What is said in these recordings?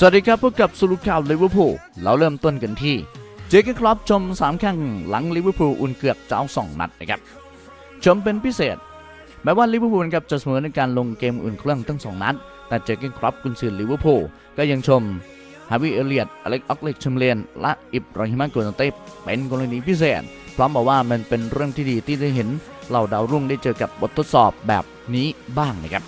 สวัสดีครับพบกับสรุปข่าวลิเวอร์พูลเราเริ่มต้นกันที่ เจอร์เกคล็อปชม3แข่งหลังลิเวอร์พูลอุ่นเกือกจะเอา2นัดนะครับ ชมเป็นพิเศษ แม้ว่าลิเวอร์พูลนะครับจะเสมอในการลงเกมอุ่นเครื่องทั้ง2นัด แต่เจอร์เกคล็อปกุนซือลิเวอร์พูลก็ยังชมฮาวิเอเลียตอเล็กออกเล็กชมเลนและอิบราฮิมาโกนเต้เป็นกรณีพิเศษ พร้อมบอกว่ามันเป็นเรื่องที่ดีที่ได้เห็นเหล่าดาวรุ่งได้เจอกับบททดสอบแบบนี้บ้างนะครับ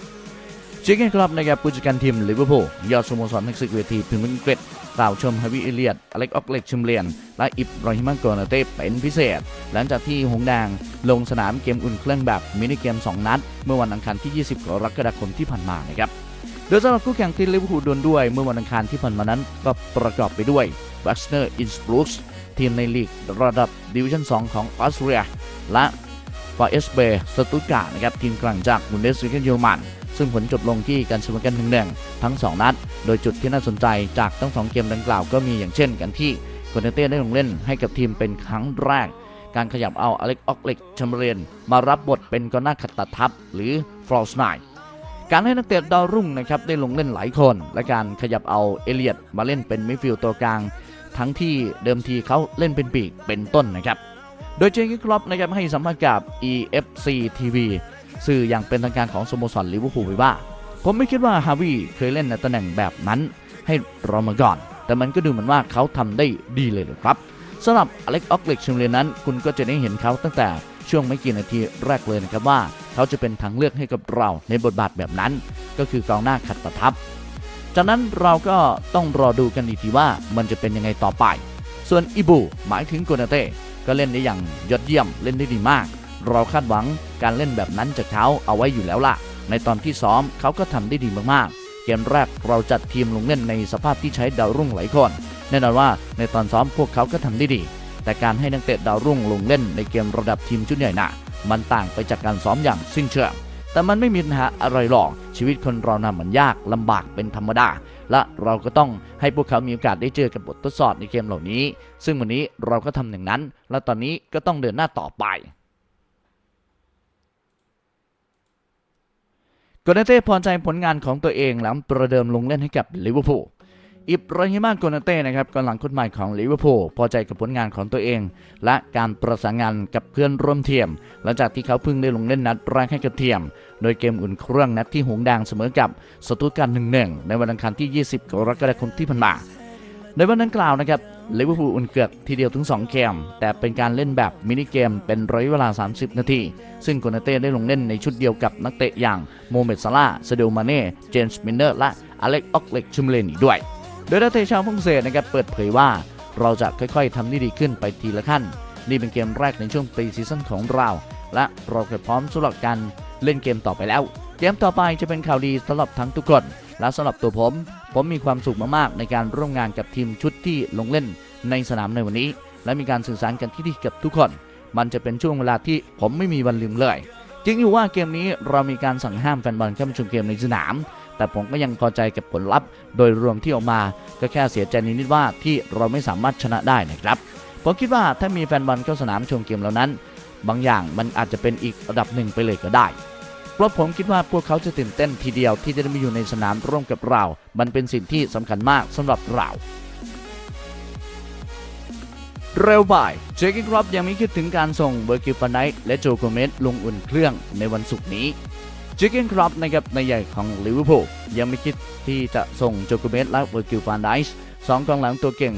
ชิคเกนครับนะครับผู้จัดการทีมลิเวอร์พูลยอดสโมสรนักศึกเวทีพิมพ์อังกฤษกล่าวชมฮาวิเอเลียตอเล็กออกเล็กชิมเลียน และอิบราฮิมันโกนาเต้เป็นพิเศษ หลังจากที่หงแดงลงสนามเกมอุ่นเครื่องแบบมินิเกม 2 นัด เมื่อวันอังคารที่ 20 กรกฎาคมที่ผ่านมานะครับโดยสำหรับคู่แข่งที่ลิเวอร์พูลดวลด้วยเมื่อวันอังคารที่ผ่านมานั้นก็ประกอบไปด้วยวัชเนอร์อินสบรูกทีมในลีกระดับดิวิชั่น 2 ของออสเตรีย และฟาเอสเบสตุตการ์นะครับทีมกลางจากบุนเดสลิกาเยอรมัน ซึ่งผลจบลงที่การเสมอกันหนึ่งๆทั้ง 2 นัด โดยจุดที่น่าสนใจจากทั้ง 2 เกมดังกล่าวก็มีอย่างเช่นกันที่โคเนเต้ได้ลงเล่นให้กับทีมเป็นครั้งแรก การขยับเอาอเล็กออกเล็กชัมเบร์เลนมารับบทเป็นกองหน้าขัดตัดทับหรือฟลอสไนการให้นักเตะดาวรุ่งนะครับได้ลงเล่นหลายคน และการขยับเอาเอเลียดมาเล่นเป็นมิดฟิลด์ตัวกลาง ทั้งที่เดิมทีเขาเล่นเป็นปีกเป็นต้นนะครับ โดยเจคครอปนะครับให้สัมภาษณ์กับ EFC TV สื่ออย่างเป็นทางการของสโมสรลิเวอร์พูลไว้ว่า ผมไม่คิดว่าฮาวิเคยเล่นในตำแหน่งแบบนั้นให้เรามาก่อน แต่มันก็ดูเหมือนว่าเขาทำได้ดีเลยเลยครับสำหรับอเล็กออกเล็กชิมเลนนั้น คุณก็จะได้เห็นเขาตั้งแต่ช่วงไม่กี่นาทีแรกเลยนะครับว่า เขาจะเป็นทางเลือกให้กับเราในบทบาทแบบนั้น ก็คือกองหน้าขัดประทับ จากนั้นเราก็ต้องรอดูกันอีกทีว่ามันจะเป็นยังไงต่อไป ส่วนอิบูหมายถึงโกนาเต้ก็เล่นได้อย่างยอดเยี่ยมเล่นได้ดีมาก เราคาดหวัง การเล่นแบบนั้นจากเขาเอาไว้อยู่แล้วล่ะ ในตอนที่ซ้อมเขาก็ทำได้ดีมากๆ เกมแรกเราจัดทีมลงเล่นในสภาพที่ใช้ดาวรุ่งหลายคนแน่นอนว่าในตอนซ้อมพวกเขาก็ทำได้ดี แต่การให้นักเตะดาวรุ่งลงเล่นในเกมระดับทีมชุดใหญ่น่ะ มันต่างไปจากการซ้อมอย่างสิ้นเชิงแต่มันไม่มีปัญหาอะไรหรอก ชีวิตคนเราน่ะมันยากลำบากเป็นธรรมดา และเราก็ต้องให้พวกเขามีโอกาสได้เจอกับบททดสอบในเกมเหล่านี้ ซึ่งวันนี้เราก็ทำอย่างนั้น และตอนนี้ก็ต้องเดินหน้าต่อไป กนาเต้พอใจผลงานของตัวเองหลังประเดิมลงเล่นให้กับลิเวอร์พูลอิบราฮิมาโกนาเต้นะครับกองหลังคนใหม่ของลิเวอร์พูลพอใจกับผลงานของตัวเอง และการประสานงานกับเพื่อนร่วมทีมหลังจากที่เขาเพิ่งได้ลงเล่นนัดแรกให้กับทีมโดยเกมอุ่นเครื่องนัดที่หงส์แดงเสมอกับสตูตการ์หนึ่งหนึ่งในวันอังคารที่ 20 กรกฎาคมที่ผ่านมา ในวันนั้นกล่าวนะครับลิเวอร์พูลอุ่นเกือกทีเดียวถึง 2 เกม แต่เป็นการเล่นแบบมินิเกมเป็นระยะเวลา 30 นาที ซึ่งโกนาเต้ได้ลงเล่นในชุดเดียวกับนักเตะอย่างโมเมดซาลาห์ซเดลมาเน่เจมส์มินเนอร์และอเล็กออกเล็กชุมเลนอีกด้วย โดยนักเตะชาวฝรั่งเศสนะครับเปิดเผยว่าเราจะค่อยๆทำได้ดีขึ้นไปทีละขั้น นี่เป็นเกมแรกในช่วงปรีซีซั่นของเรา และเราเคยพร้อมสำหรับการเล่นเกมต่อไปแล้ว เกมต่อไปจะเป็นข่าวดีสำหรับทั้งทุกคน และสำหรับตัวผม ผมมีความสุขมากๆ ในการร่วมงานกับทีมชุดที่ลงเล่นในสนามในวันนี้ และมีการสื่อสารกันที่ดีกับทุกคน มันจะเป็นช่วงเวลาที่ผมไม่มีวันลืมเลยจริงอยู่ว่าเกมนี้เรามีการสั่งห้ามแฟนบอลเข้ามาชมเกมในสนาม แต่ผมก็ยังพอใจกับผลลัพธ์ โดยรวมที่ออกมา ก็แค่เสียใจนิดๆว่าที่เราไม่สามารถชนะได้นะครับ ผมคิดว่าถ้ามีแฟนบอลเข้าสนามชมเกมแล้วนั้น บางอย่างมันอาจจะเป็นอีกระดับหนึ่งไปเลยก็ได้ ราะผมคิดว่าพวกเขาจะตื่นเต้นทีเดียวที่จะได้มาอยู่ในสนามร่วมกับเรา มันเป็นสิ่งที่สำคัญมากสำหรับเราเร็วบ่าย เจคกี้ครับยังไม่คิดถึงการส่งเบอร์กิฟานไนท์และโจโกเมสลงอุ่นเครื่องในวันศุกร์นี้เจคกี้ครับนะครับในใหญ่ของลิเวอร์พูลยังไม่คิดที่จะส่งโจโกเมสและเบอร์กิฟานไนท์สองกองหลังตัวเก่ง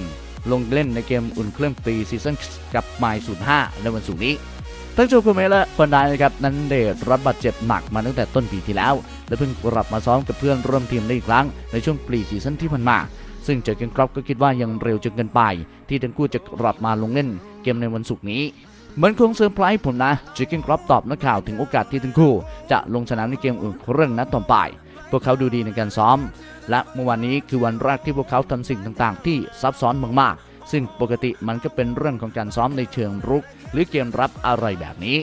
ลงเล่นในเกมอุ่นเครื่องปีซีซั่นกับไมล์05ในวันศุกร์นี้ ทั้งโจโกเมสและฟานไดนะครับนั้นได้รับบาดเจ็บหนักมาตั้งแต่ต้นปีที่แล้ว และเพิ่งกลับมาซ้อมกับเพื่อนร่วมทีมได้อีกครั้งในช่วงปรีซีซั่นที่ผ่านมา ซึ่งเจอเกนครอปก็คิดว่ายังเร็วจนเกินไป ที่ทั้งคู่จะกลับมาลงเล่นเกมในวันศุกร์นี้เหมือนคงเซอร์ไพรส์ผมนะเจอเกนครอปตอบนักข่าวถึงโอกาสที่ทั้งคู่ จะลงสนามในเกมอุ่นเรื่องนัดต่อไป พวกเขาดูดีในการซ้อม และเมื่อวานนี้คือวันแรกที่พวกเขาทำสิ่งต่างๆ ที่ซับซ้อนมากๆ ซึ่งปกติมันก็เป็นเรื่องของการซ้อมในเชิงรุก หรือเกมรับอะไรแบบนี้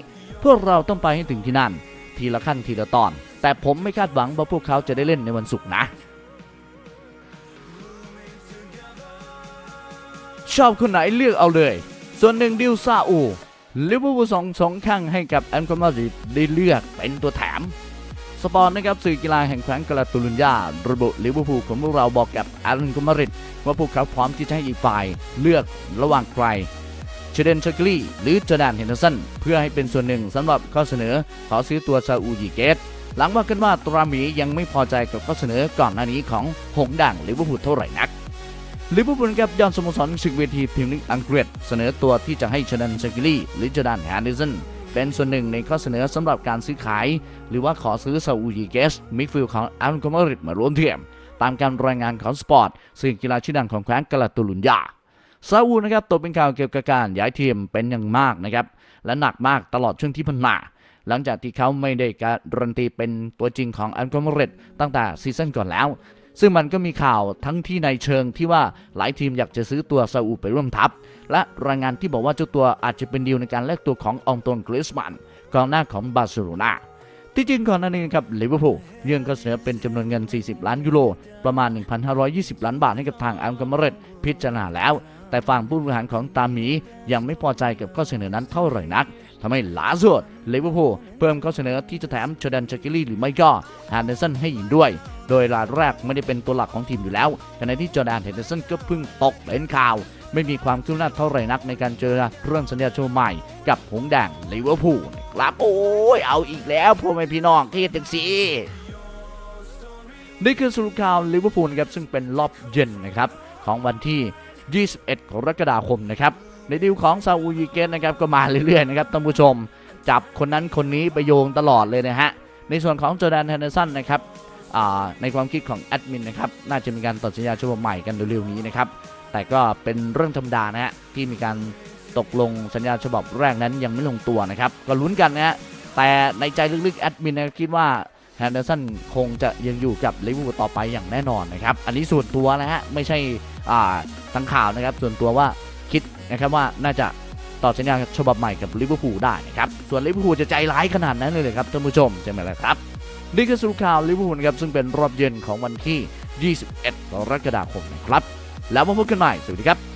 พวกเราต้องไปให้ถึงที่นั่น ทีละขั้นทีละตอน แต่ผมไม่คาดหวังว่าพวกเขาจะได้เล่นในวันศุกร์นะชอบคนไหนเลือกเอาเลย ส่วนหนึ่งดิวซาอูลิเวอร์พูลสองสองข้างให้กับแอนคอมาดริดได้เลือกเป็นตัวแถม สปอร์ตนะครับสื่อกีฬาแห่งแขวงกาลาตูลุญญาระบุลิเวอร์พูลของพวกเราบอกกับอารันกุมาริดว่าพวกเขาพร้อมที่จะให้อีกฝ่ายเลือกระหว่างใครเชเดนชักลีหรือจอแดนเฮนเดอร์สันเพื่อให้เป็นส่วนหนึ่งสำหรับข้อเสนอขอซื้อตัวซาอูดีเกตหลังว่ากันว่าตราหมียังไม่พอใจกับข้อเสนอก่อนหน้านี้ของหงด่างลิเวอร์พูลเท่าไหร่นักลิเวอร์พูลกับยอนสโมสรศึกเวทีพรีเมียร์ลีกอังกฤษเสนอตัวที่จะให้ชนันเซกิลี่หรือจอแดนแฮนเดอร์สัน เป็นส่วนหนึ่งในข้อเสนอสำหรับการซื้อขาย หรือว่าขอซื้อซาอูดีเกสมิดฟิลด์ของอาร์นโกมาริดมาร่วมเทียมตามการรายงานของสปอร์ตสื่อกีฬาชื่อดังของแคว้นกาลาตูลุญญาซาอูนะครับตกเป็นข่าวเกี่ยวกับการย้ายทีมเป็นอย่างมากนะครับและหนักมากตลอดช่วงที่ผ่านมาหลังจากที่เขาไม่ได้การันตีเป็นตัวจริงของอันโกมาริดตั้งแต่ซีซั่นก่อนแล้ว ซึ่งมันก็มีข่าวทั้งที่ในเชิงที่ว่าหลายทีมอยากจะซื้อตัวซาอุไปร่วมทัพ และรายงานที่บอกว่าเจ้าตัวอาจจะเป็นดีลในการแลกตัวขององตวนกริสมันกองหน้าของบาร์เซโลนาที่จริงก่อนหน้านี้ครับลิเวอร์พูลยื่นข้อเสนอเป็นจำนวนเงิน 40 ล้านยูโรประมาณ 1,520 ล้านบาทให้กับทางอัลกามเรตพิจารณาแล้ว แต่ฝั่งผู้บริหารของตาหมียังไม่พอใจกับข้อเสนอนั้นเท่าไหร่นัก ทำให้ล่าสุดลิเวอร์พูลเพิ่มข้อเสนอที่จะแถมเชดันชากิลี่หรือไม่ก็แฮนเดอร์สันให้อีกด้วย โดยรายแรกไม่ได้เป็นตัวหลักของทีมอยู่แล้วขณะที่จอร์แดนเฮนเดอร์สันก็เพิ่งตกเป็นข่าว ไม่มีความคืบหน้าเท่าไหร่นักในการเจอเรื่องสัญญาฉบับใหม่ กับหงแดงลิเวอร์พูลครับโอ้ยเอาอีกแล้วพ่อแม่พี่น้องที่จังสีนี่คือสรุปข่าวลิเวอร์พูลครับซึ่งเป็นรอบเย็นนะครับของวันที่ 21 กรกฎาคมนะครับ ในดีลของซาอูยีเกนนะครับก็มาเรื่อยๆนะครับท่านผู้ชม จับคนนั้นคนนี้ไปโยงตลอดเลยนะฮะในส่วนของจอร์แดนแฮนเดอร์สันนะครับในความคิดของแอดมินนะครับน่าจะมีการต่อสัญญาฉบับใหม่กันเร็วๆนี้นะครับแต่ก็เป็นเรื่องธรรมดานะฮะที่มีการตกลงสัญญาฉบับแรกนั้นยังไม่ลงตัวนะครับก็ลุ้นกันนะฮะแต่ในใจลึกๆแอดมินนะคิดว่าแฮนเดอร์สันคงจะยังอยู่กับลิเวอร์พูลต่อไปอย่างแน่นอนนะครับอันนี้ส่วนตัวนะฮะไม่ใช่อ่าทั้งข่าวนะครับส่วนตัวว่า นะครับว่าน่าจะต่อสัญญาฉบับใหม่กับลิเวอร์พูลได้นะครับส่วนลิเวอร์พูลจะใจร้ายขนาดนั้นเลยครับท่านผู้ชมใช่ไหมล่ะครับนี่คือสรุปข่าวลิเวอร์พูลครับซึ่งเป็นรอบเย็นของวันที่ 21 กรกฎาคมนะครับแล้วมาพบกันใหม่สวัสดีครับ